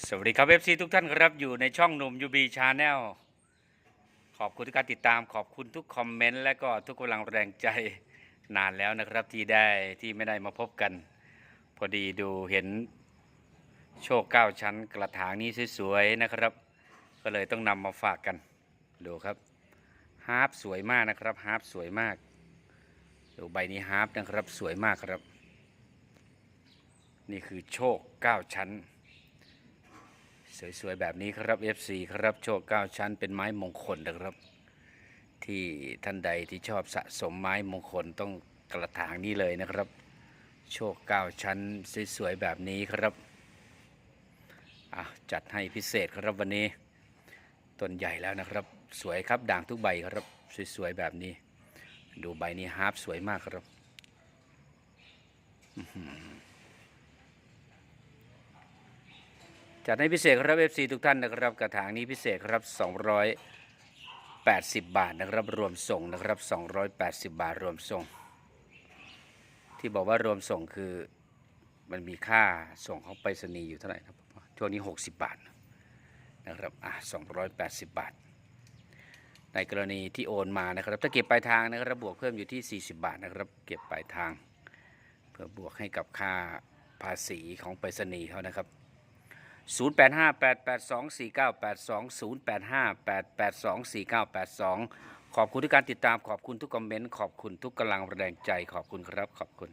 สวัสดีครับเอฟซีทุกท่านครับอยู่ในช่องหนุ่มยูบีชาแนลขอบคุณทุกการติดตามขอบคุณทุกคอมเมนต์และก็ทุกกำลังแรงใจนานแล้วนะครับที่ได้ที่ไม่ได้มาพบกัน พอดีดูเห็นโชคเก้าชั้นกระถางนี้สวยๆนะครับ ก็เลยต้องนำมาฝากกัน ดูครับฮาร์ปสวยมากนะครับฮาร์ปสวยมากดูใบนี้ฮาร์ปนะครับสวยมากครับ นี่คือโชคเก้าชั้น สวยๆแบบนี้ครับ FC ครับโชคเก้าชั้นเป็นไม้มงคลนะครับ ที่ท่านใดที่ชอบสะสมไม้มงคลต้องกระถางนี้เลยนะครับ โชคเก้าชั้นสวยๆแบบนี้ครับอะจัดให้พิเศษครับวันนี้ต้นใหญ่แล้วนะครับ สวยครับด่างทุกใบครับสวยๆแบบนี้ ดูใบนี้ฮาร์ปสวยมากครับอื้อหือ จัดให้พิเศษครับ FC ทุกท่านนะครับกระถางนี้พิเศษครับ 280 บาทนะครับรวมส่งนะครับ 280 บาทรวมส่ง ที่บอกว่ารวมส่งคือมันมีค่าส่งของไปรษณีย์อยู่เท่าไหร่นะช่วงนี้ 60 บาทนะครับอะ280 บาท ในกรณีที่โอนมานะครับ ถ้าเก็บปลายทางนะครับบวกเพิ่มอยู่ที่ 40 บาทนะครับ เก็บปลายทาง เพื่อบวกให้กับค่าภาษีของไปรษณีย์เขานะครับ 0858824982 0858824982 ขอบคุณทุกการติดตามขอบคุณทุกคอมเมนต์ขอบคุณทุกกำลังแรงใจขอบคุณครับขอบคุณ